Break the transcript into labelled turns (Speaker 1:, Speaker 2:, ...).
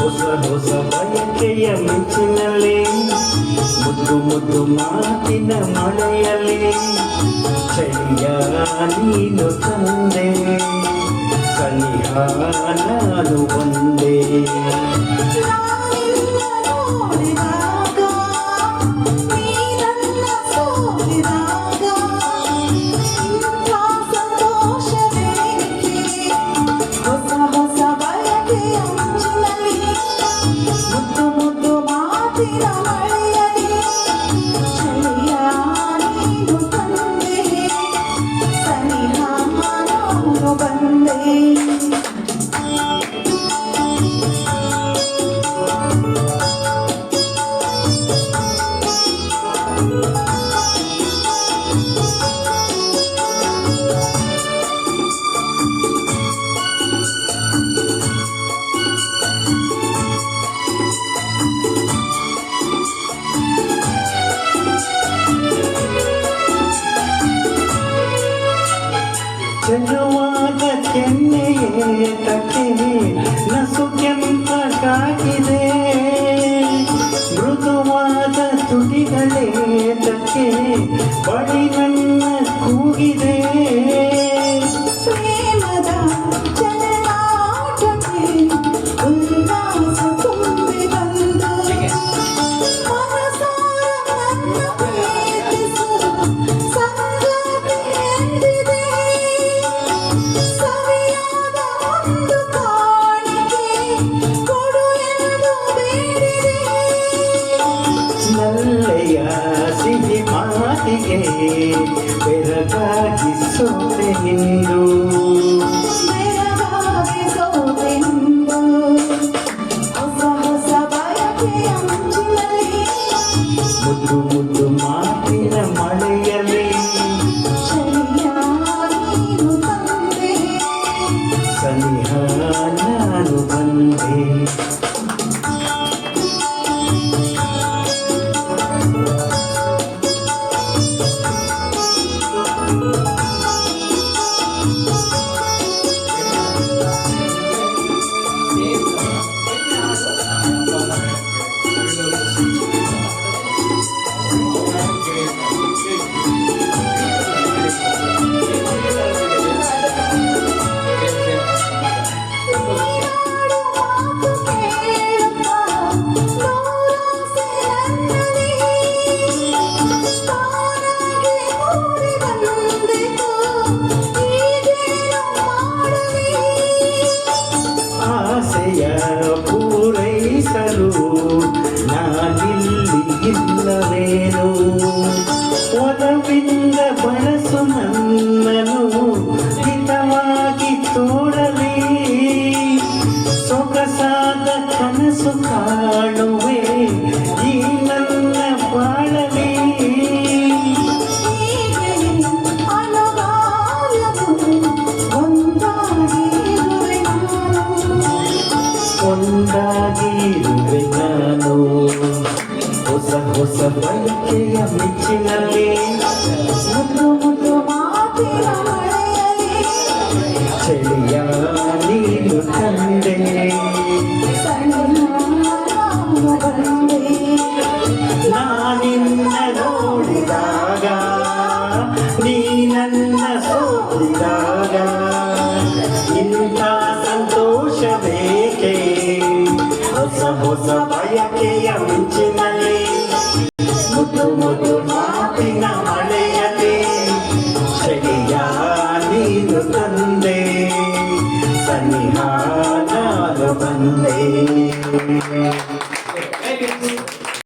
Speaker 1: ಹೊಸ ಹೊಸ ಬಯಕೆಯ ಮಿಂಚಿನಲ್ಲಿ
Speaker 2: ಮುದ್ದು ಮುದ್ದು ಮಾತಿನ ಮಳೆಯಲ್ಲಿ ಚಳಿಯ ನೀನು ತಂದೆ ಕಲಿಯ ನಾನು ಬಂದೆ
Speaker 1: 牵着 ಬೆಳಕಾಗಿಯೇ ಬೆಳಕಾಗಿಸೋದೆ ನಿಂದು ಮುದ್ದು ಮುದ್ದು ಮಾತಿನ ಮಳೆಯಲ್ಲಿ ಸನಿಹ ನಾನು ಬಂದೆ
Speaker 2: ಒಂದಾಗಿ ನಾನು
Speaker 1: ಹೊಸ ಹೊಸ ಬಯಕೆಯ ಮೋಸ ಬಯಕೆಯ ಮುಂಚಿನಲ್ಲಿ ಮುದ್ದು ಮುದ್ದು ಮಾತಿನ ಮಳೆಯಲ್ಲಿ ಶನಿಯ ನೀನು